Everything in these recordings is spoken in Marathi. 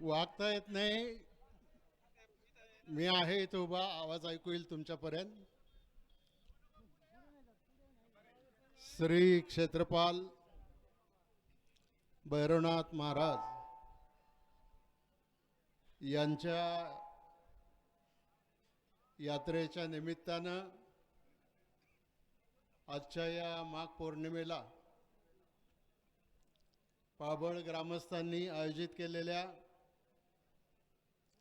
वागता येत नाही. मी आहे इथं उभा आवाज ऐकू येईल तुमच्यापर्यंत. श्री क्षेत्रपाल भैरवनाथ महाराज यांच्या यात्रेच्या निमित्तानं आजच्या या माघ पौर्णिमेला पाबळ ग्रामस्थांनी आयोजित केलेल्या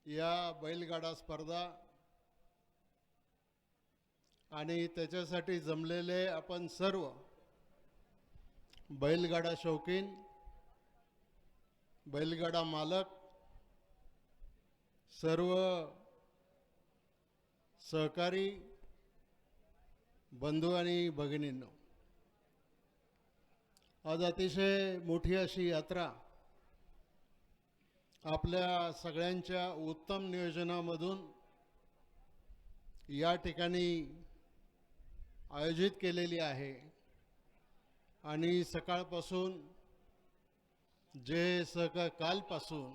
या बैलगाडा स्पर्धा आणि त्याच्यासाठी जमलेले आपण सर्व बैलगाडा शौकीन बैलगाडा मालक सर्व सहकारी बंधू आणि भगिनींनो. आज अतिशय मोठी अशी यात्रा आपल्या सगळ्यांच्या उत्तम नियोजनामधून या ठिकाणी आयोजित केलेली आहे. आणि सकाळपासून जे सहकार कालपासून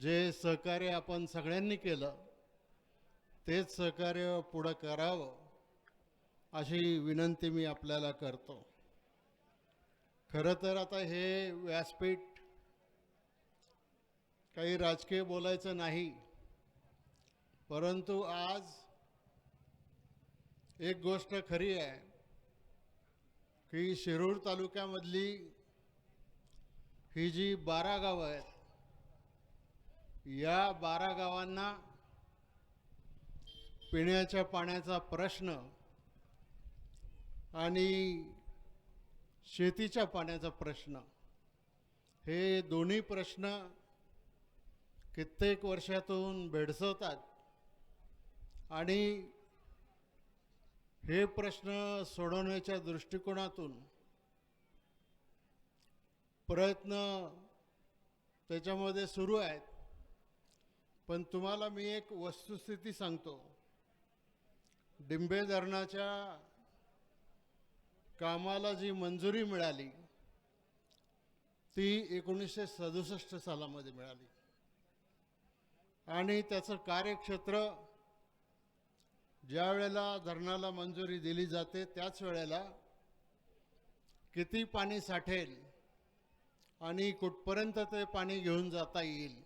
जे सहकार्य आपण सगळ्यांनी केलं तेच सहकार्य पुढं करावं अशी विनंती मी आपल्याला करतो. खरं तर आता हे व्यासपीठ काही राजकीय बोलायचं नाही. परंतु आज एक गोष्ट खरी आहे की शिरूर तालुक्यामधली ही जी बारा गावं आहेत या बारा गावांना पिण्याच्या पाण्याचा प्रश्न आणि शेतीच्या पाण्याचा प्रश्न हे दोन्ही प्रश्न कित्येक वर्षातून भेडसवतात आणि हे प्रश्न सोडवण्याच्या दृष्टिकोनातून प्रयत्न त्याच्यामध्ये सुरू आहेत. पण तुम्हाला मी एक वस्तुस्थिती सांगतो. डिंबे धरणाच्या कामाला जी मंजुरी मिळाली ती एकोणीसशे सदुसष्ट सालामध्ये मिळाली. आणि त्याचं कार्यक्षेत्र ज्या वेळेला धरणाला मंजुरी दिली जाते त्याच वेळेला किती पाणी साठेल आणि कुठपर्यंत ते पाणी घेऊन जाता येईल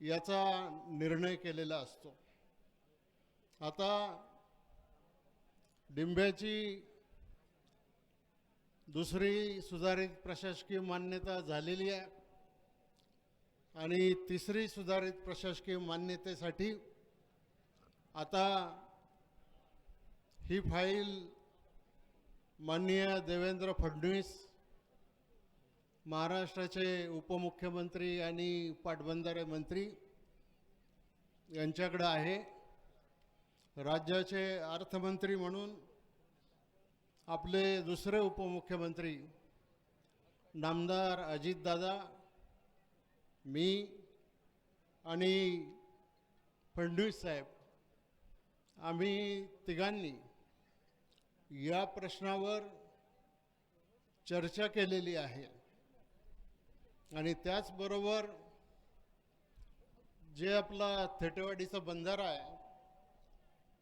याचा निर्णय केलेला असतो. आता डिंब्याची दुसरी सुधारित प्रशासकीय मान्यता झालेली आहे. आणि तिसरी सुधारित प्रशासकीय मान्यतेसाठी आता ही फाईल माननीय देवेंद्र फडणवीस महाराष्ट्राचे उपमुख्यमंत्री आणि पाटबंधारे मंत्री यांच्याकडे आहे. राज्याचे अर्थमंत्री म्हणून आपले दुसरे उपमुख्यमंत्री नामदार अजितदादा मी आणि फडणवीस साहेब आम्ही तिघांनी या प्रश्नावर चर्चा केलेली आहे. आणि त्याचबरोबर जे आपला थेटेवाडीचा बंधारा आहे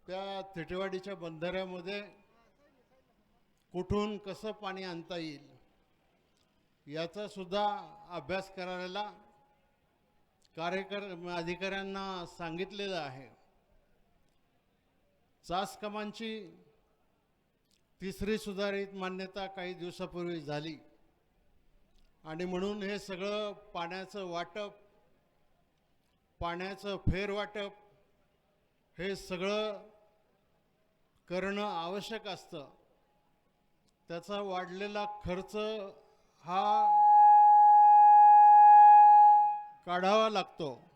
त्या थेटेवाडीच्या बंधाऱ्यामध्ये कुठून कसं पाणी आणता येईल याचा सुद्धा अभ्यास करायला कार्यकर अधिकाऱ्यांना सांगितलेलं आहे. चास कमांची तिसरी सुधारित मान्यता काही दिवसापूर्वी झाली. आणि म्हणून हे सगळं पाण्याचं वाटप पाण्याचं फेरवाटप हे सगळं करणं आवश्यक असतं. त्याचा वाढलेला खर्च हा काढावा लागतो.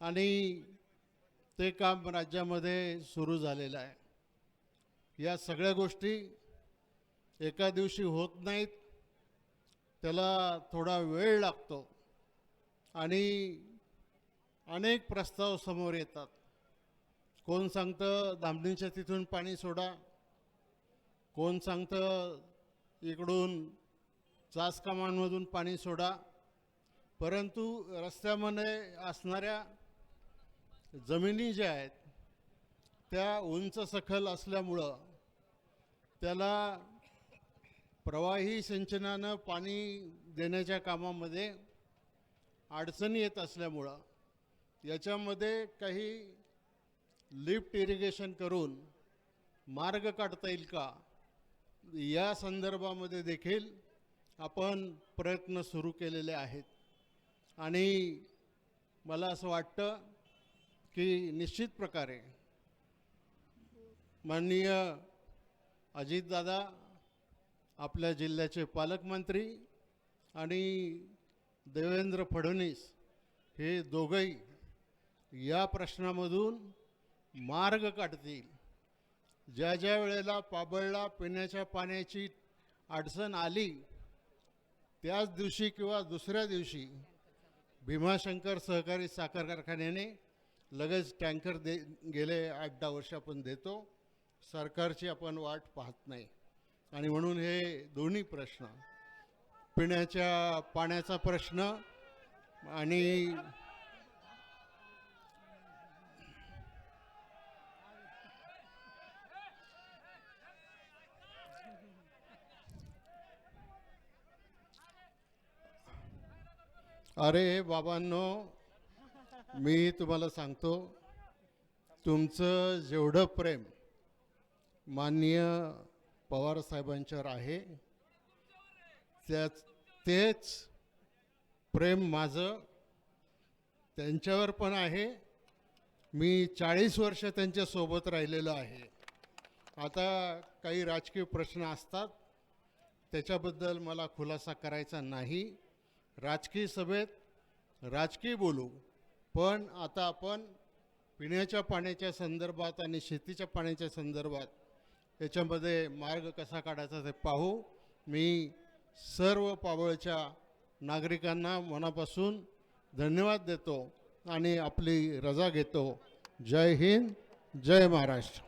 आणि ते काम राज्यामध्ये सुरू झालेलं आहे. या सगळ्या गोष्टी एका दिवशी होत नाहीत. त्याला थोडा वेळ लागतो. आणि अनेक प्रस्ताव समोर येतात. कोण सांगतं धामणीच्या तिथून पाणी सोडा? कोण सांगतं इकडून चास कमानमधून पाणी सोडा? परंतु रस्त्यामध्ये असणाऱ्या जमिनी ज्या आहेत त्या उंच सखल असल्यामुळं त्याला प्रवाही सिंचनानं पाणी देण्याच्या कामामध्ये अडचणी येत असल्यामुळं याच्यामध्ये काही लिफ्ट इरिगेशन करून मार्ग काढता येईल का या संदर्भामध्ये देखील आपण प्रयत्न सुरू केलेले आहेत. आणि मला असं वाटतं की निश्चित प्रकारे माननीय अजितदादा आपल्या जिल्ह्याचे पालकमंत्री आणि देवेंद्र फडणवीस हे दोघंही या प्रश्नामधून मार्ग काढतील. ज्या ज्या वेळेला पाबळला पिण्याच्या पाण्याची अडचण आली त्याच दिवशी किंवा दुसऱ्या दिवशी भीमाशंकर सहकारी साखर कारखान्याने लगेच टँकर दे गेले आठ दहा वर्ष आपण देतो. सरकारची आपण वाट पाहत नाही. आणि म्हणून हे दोन्ही प्रश्न पिण्याच्या पाण्याचा प्रश्न आणि अरे बाबांनो मी तुम्हाला सांगतो तुमचं जेवढं प्रेम माननीय पवार साहेबांच्यावर आहे त्याच तेच प्रेम माझं त्यांच्यावर पण आहे. मी चाळीस वर्ष त्यांच्यासोबत राहिलेलो आहे. आता काही राजकीय प्रश्न असतात त्याच्याबद्दल मला खुलासा करायचा नाही. राजकीय सभेत राजकीय बोलू पण आता आपण पिण्याच्या पाण्याच्या संदर्भात आणि शेतीच्या पाण्याच्या संदर्भात याच्यामध्ये मार्ग कसा काढायचा ते पाहू. मी सर्व पावळच्या नागरिकांना मनापासून धन्यवाद देतो आणि आपली रजा घेतो. जय हिंद जय महाराष्ट्र.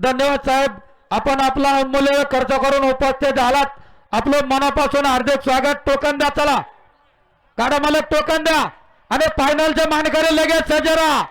धन्यवाद साहेब. आपण आपला अमूल्य खर्च करून उपस्थित झालात. आपलं मनापासून हार्दिक स्वागत. टोकन द्या चला. काढा मला टोकन द्या. आणि फायनलचे मानकरी लगेच सज्ज राहा.